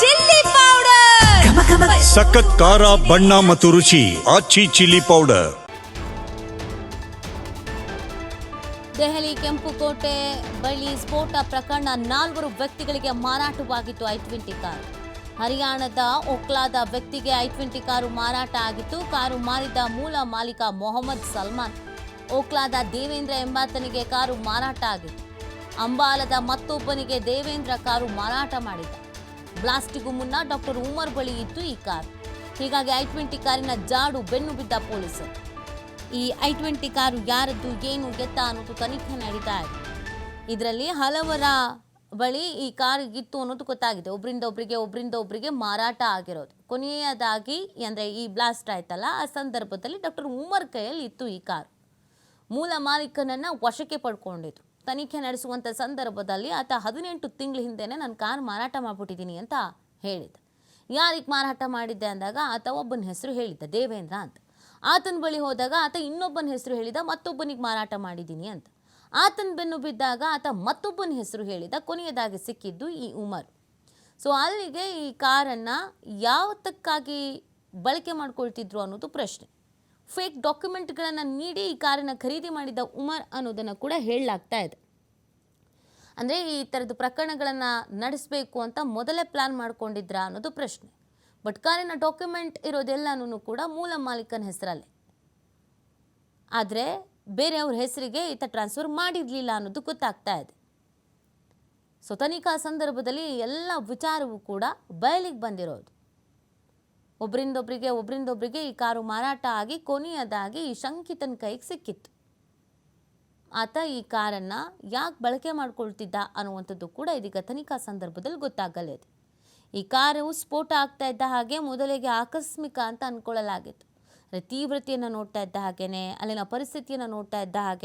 Chilli powder. ಸಖತ್ ಖಾರ ಬಣ್ಣ ಮತ್ತು ರುಚಿ ಆಚಿ ಚಿಲ್ಲಿ ಪೌಡರ್. ದೆಹಲಿ ಕೆಂಪುಕೋಟೆ ಬಳಿ ಸ್ಫೋಟ ಪ್ರಕರಣ ನಾಲ್ವರು ವ್ಯಕ್ತಿಗಳಿಗೆ ಮಾರಾಟವಾಗಿತ್ತು ಐ ಟ್ವೆಂಟಿ ಕಾರ್. ಹರಿಯಾಣದ ಒಕ್ಲಾದ ವ್ಯಕ್ತಿಗೆ ಐ ಟ್ವೆಂಟಿ ಕಾರು ಮಾರಾಟ ಆಗಿತ್ತು ಕಾರು ಮಾರಿದ ಮೂಲ ಮಾಲೀಕ ಮೊಹಮ್ಮದ್ ಸಲ್ಮಾನ್. ಓಕ್ಲಾದ ದೇವೇಂದ್ರ ಎಂಬಾತನಿಗೆ ಕಾರು ಮಾರಾಟ ಆಗಿತ್ತು. ಅಂಬಾಲದ ಮತ್ತೊಬ್ಬನಿಗೆ ದೇವೇಂದ್ರ ಕಾರು ಮಾರಾಟ ಮಾಡಿದ್ದ. ಬ್ಲಾಸ್ಟಿಗೂ ಮುನ್ನ ಡಾಕ್ಟರ್ ಉಮರ್ ಬಳಿ ಇತ್ತು ಈ ಕಾರ್. ಹೀಗಾಗಿ ಐ ಟ್ವೆಂಟಿ ಕಾರಿನ ಜಾಡು ಬೆನ್ನು ಬಿದ್ದ ಪೊಲೀಸರು. ಈ ಐ ಟ್ವೆಂಟಿ ಕಾರು ಯಾರದ್ದು, ಏನು ಗೆತ್ತ ಅನ್ನೋದು ತನಿಖೆ ನಡೀತಾ ಇದೆ. ಇದರಲ್ಲಿ ಹಲವರ ಬಳಿ ಈ ಕಾರ್ ಇತ್ತು ಅನ್ನೋದು ಗೊತ್ತಾಗಿದೆ. ಒಬ್ಬರಿಂದ ಒಬ್ಬರಿಗೆ ಒಬ್ಬರಿಂದ ಒಬ್ಬರಿಗೆ ಮಾರಾಟ ಆಗಿರೋದು. ಕೊನೆಯದಾಗಿ ಅಂದರೆ ಈ ಬ್ಲಾಸ್ಟ್ ಆಯ್ತಲ್ಲ, ಆ ಸಂದರ್ಭದಲ್ಲಿ ಡಾಕ್ಟರ್ ಉಮರ್ ಕೈಯಲ್ಲಿ ಇತ್ತು ಈ ಕಾರು. ಮೂಲ ಮಾಲೀಕನನ್ನು ವಶಕ್ಕೆ ಪಡ್ಕೊಂಡಿದ್ದು ತನಿಖೆ ನಡೆಸುವಂಥ ಸಂದರ್ಭದಲ್ಲಿ ಆತ ಹದಿನೆಂಟು ತಿಂಗಳ ಹಿಂದೆನೇ ನಾನು ಕಾರ್ ಮಾರಾಟ ಮಾಡಿಬಿಟ್ಟಿದ್ದೀನಿ ಅಂತ ಹೇಳಿದ್ದ ಯಾರಿಗೆ ಮಾರಾಟ ಮಾಡಿದ್ದೆ ಅಂದಾಗ ಆತ ಒಬ್ಬನ ಹೆಸರು ಹೇಳಿದ್ದ, ದೇವೇಂದ್ರ ಅಂತ. ಆತನ ಬಳಿ ಹೋದಾಗ ಆತ ಇನ್ನೊಬ್ಬನ ಹೆಸರು ಹೇಳಿದ, ಮತ್ತೊಬ್ಬನಿಗೆ ಮಾರಾಟ ಮಾಡಿದ್ದೀನಿ ಅಂತ. ಆತನ ಬೆನ್ನು ಬಿದ್ದಾಗ ಆತ ಮತ್ತೊಬ್ಬನ ಹೆಸರು ಹೇಳಿದ, ಕೊನೆಯದಾಗಿ ಸಿಕ್ಕಿದ್ದು ಈ ಉಮರ್. ಸೊ ಅಲ್ಲಿಗೆ ಈ ಕಾರನ್ನು ಯಾವತ್ತಕ್ಕಾಗಿ ಬಳಕೆ ಮಾಡ್ಕೊಳ್ತಿದ್ರು ಅನ್ನೋದು ಪ್ರಶ್ನೆ. ಫೇಕ್ ಡಾಕ್ಯುಮೆಂಟ್ಗಳನ್ನು ನೀಡಿ ಈ ಕಾರನ್ನು ಖರೀದಿ ಮಾಡಿದ ಉಮರ್ ಅನ್ನೋದನ್ನು ಕೂಡ ಹೇಳಲಾಗ್ತಾ ಇದೆ. ಅಂದರೆ ಈ ಥರದ ಪ್ರಕರಣಗಳನ್ನು ನಡೆಸಬೇಕು ಅಂತ ಮೊದಲೇ ಪ್ಲ್ಯಾನ್ ಮಾಡ್ಕೊಂಡಿದ್ರ ಅನ್ನೋದು ಪ್ರಶ್ನೆ. ಬಟ್ ಕಾರಿನ ಡಾಕ್ಯುಮೆಂಟ್ ಇರೋದೆಲ್ಲನೂ ಕೂಡ ಮೂಲ ಮಾಲೀಕನ ಹೆಸರಲ್ಲೇ. ಆದರೆ ಬೇರೆಯವ್ರ ಹೆಸರಿಗೆ ಈತ ಟ್ರಾನ್ಸ್ಫರ್ ಮಾಡಿರಲಿಲ್ಲ ಅನ್ನೋದು ಗೊತ್ತಾಗ್ತಾ ಇದೆ. ಸೊ ತನಿಖಾ ಸಂದರ್ಭದಲ್ಲಿ ಎಲ್ಲ ವಿಚಾರವೂ ಕೂಡ ಬಯಲಿಗೆ ಬಂದಿರೋದು. ಒಬ್ಬರಿಂದೊಬ್ಬರಿಗೆ ಒಬ್ಬರಿಂದೊಬ್ಬರಿಗೆ ಈ ಕಾರು ಮಾರಾಟ ಆಗಿ ಕೊನೆಯದಾಗಿ ಈ ಶಂಕಿತನ ಕೈಗೆ ಸಿಕ್ಕಿತ್ತು. ಆತ ಈ ಕಾರನ್ನು ಯಾಕೆ ಬಳಕೆ ಮಾಡ್ಕೊಳ್ತಿದ್ದ ಅನ್ನುವಂಥದ್ದು ಕೂಡ ಇದೀಗ ತನಿಖಾ ಸಂದರ್ಭದಲ್ಲಿ ಗೊತ್ತಾಗಲಿದೆ ಈ ಕಾರು ಸ್ಫೋಟ ಆಗ್ತಾ ಇದ್ದ ಹಾಗೆ ಮೊದಲಿಗೆ ಆಕಸ್ಮಿಕ ಅಂತ ಅಂದ್ಕೊಳ್ಳಲಾಗಿತ್ತು ತೀವ್ರತೆಯನ್ನು ನೋಡ್ತಾ ಇದ್ದ ಹಾಗೇನೆ, ಅಲ್ಲಿನ ಪರಿಸ್ಥಿತಿಯನ್ನು ನೋಡ್ತಾ ಇದ್ದ ಹಾಗೆ